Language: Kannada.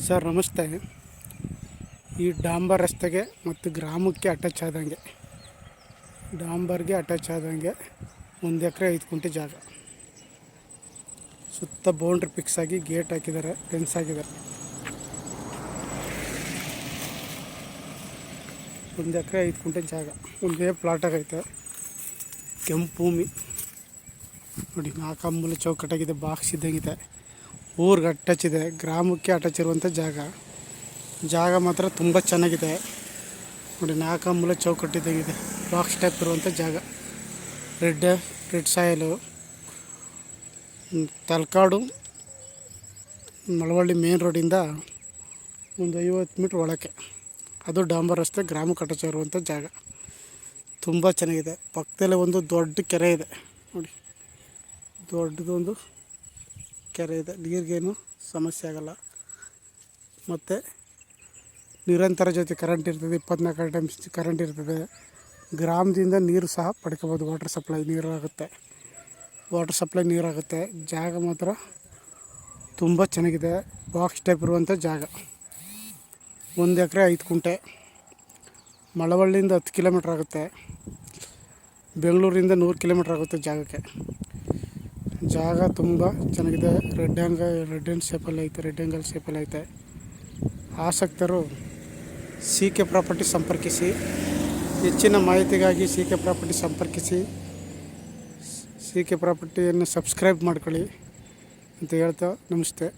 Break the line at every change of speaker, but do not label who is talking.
ಸರ್, ನಮಸ್ತೆ. ಈ ಡಾಂಬರ್ ರಸ್ತೆಗೆ ಮತ್ತು ಗ್ರಾಮಕ್ಕೆ ಅಟ್ಯಾಚ್ ಆದಂಗೆ, ಡಾಂಬರ್ಗೆ ಅಟ್ಯಾಚ್ ಆದಂಗೆ ಒಂದು ಎಕರೆ ಐದು ಕುಂಟೆ ಜಾಗ. ಸುತ್ತ ಬೌಂಡ್ರಿ ಫಿಕ್ಸ್ ಆಗಿ ಗೇಟ್ ಹಾಕಿದ್ದಾರೆ ಫೆನ್ಸ್ ಹಾಕಿದ್ದಾರೆ. ಒಂದು ಎಕರೆ ಐದು ಕುಂಟೆ ಜಾಗ. ಒಂದೇ ಪ್ಲಾಟ್ ಆಗೈತೆ. ಕೆಂಪು ಭೂಮಿ. ನೋಡಿ ನಾಲ್ಕು ಅಂಬುಲ ಚೌಕಟ್ಟಾಗಿದೆ ಬಾಕ್ಸ್ ಇದ್ದಂಗಿದೆ. ಊರಿಗೆ ಅಟ್ಯಾಚ್ ಇದೆ, ಗ್ರಾಮಕ್ಕೆ ಅಟ್ಯಾಚ್ ಇರುವಂಥ ಜಾಗ. ಜಾಗ ಮಾತ್ರ ತುಂಬ ಚೆನ್ನಾಗಿದೆ. ನೋಡಿ ನಾಲ್ಕು ಮೂಲ ಚೌಕಟ್ಟಿದ್ದಂಗಿದೆ ಬಾಕ್ಸ್ ಟೈಪ್ ಇರುವಂಥ ಜಾಗ ರೆಡ್ ರೆಡ್ ಸಾಯಲು ತಲಕಾಡು, ಮಳವಳ್ಳಿ ಮೇನ್ ರೋಡಿಂದ ಒಂದು ಐವತ್ತು ಮೀಟ್ರ್ ಒಳಕ್ಕೆ. ಅದು ಡಾಂಬರ್ ರಸ್ತೆ, ಗ್ರಾಮಕ್ಕೆ ಕಟ್ಟಚ ಇರುವಂಥ ಜಾಗ. ತುಂಬ ಚೆನ್ನಾಗಿದೆ. ಪಕ್ಕದಲ್ಲೇ ಒಂದು ದೊಡ್ಡ ಕೆರೆ ಇದೆ. ನೋಡಿ, ದೊಡ್ಡದೊಂದು ಕೆರೆ ಇದೆ ನೀರಿಗೇನು ಸಮಸ್ಯೆ ಆಗಲ್ಲ. ಮತ್ತು ನಿರಂತರ ಜೊತೆ ಕರೆಂಟ್ ಇರ್ತದೆ, ಇಪ್ಪತ್ನಾಲ್ಕು ಟೈಮ್ಸ್ ಕರೆಂಟ್ ಇರ್ತದೆ. ಗ್ರಾಮದಿಂದ ನೀರು ಸಹ ಪಡ್ಕೋಬೋದು ವಾಟರ್ ಸಪ್ಲೈ ನೀರಾಗುತ್ತೆ. ವಾಟರ್ ಸಪ್ಲೈ ನೀರಾಗುತ್ತೆ. ಜಾಗ ಮಾತ್ರ ತುಂಬ ಚೆನ್ನಾಗಿದೆ. ಬಾಕ್ಸ್ ಟೈಪ್ ಇರುವಂಥ ಜಾಗ. ಒಂದು ಎಕರೆ ಐದು ಕುಂಟೆ. ಮಳವಳ್ಳಿಯಿಂದ ಹತ್ತು ಕಿಲೋಮೀಟ್ರ್ ಆಗುತ್ತೆ. ಬೆಂಗಳೂರಿಂದ ನೂರು ಕಿಲೋಮೀಟ್ರ್ ಆಗುತ್ತೆ ಜಾಗಕ್ಕೆ. ಜಾಗ ತುಂಬ ಚೆನ್ನಾಗಿದೆ. ರೆಡ್ ಆ್ಯಂಗಲ್ ರೆಡ್ ಆ್ಯಂಡ್ ಶೇಪಲ್ಲಿ ಐತೆ. ರೆಡ್ ಆ್ಯಂಗಲ್ ಶೇಪಲ್ಲಿ ಐತೆ. ಆಸಕ್ತರು ಸಿ ಕೆ ಪ್ರಾಪರ್ಟಿ ಸಂಪರ್ಕಿಸಿ. ಹೆಚ್ಚಿನ ಮಾಹಿತಿಗಾಗಿ ಸಿ ಕೆ ಪ್ರಾಪರ್ಟಿ ಸಂಪರ್ಕಿಸಿ. ಸಿ ಕೆ ಪ್ರಾಪರ್ಟಿಯನ್ನು ಸಬ್ಸ್ಕ್ರೈಬ್ ಮಾಡ್ಕೊಳ್ಳಿ ಅಂತ ಹೇಳ್ತಾ ನಮಸ್ತೆ.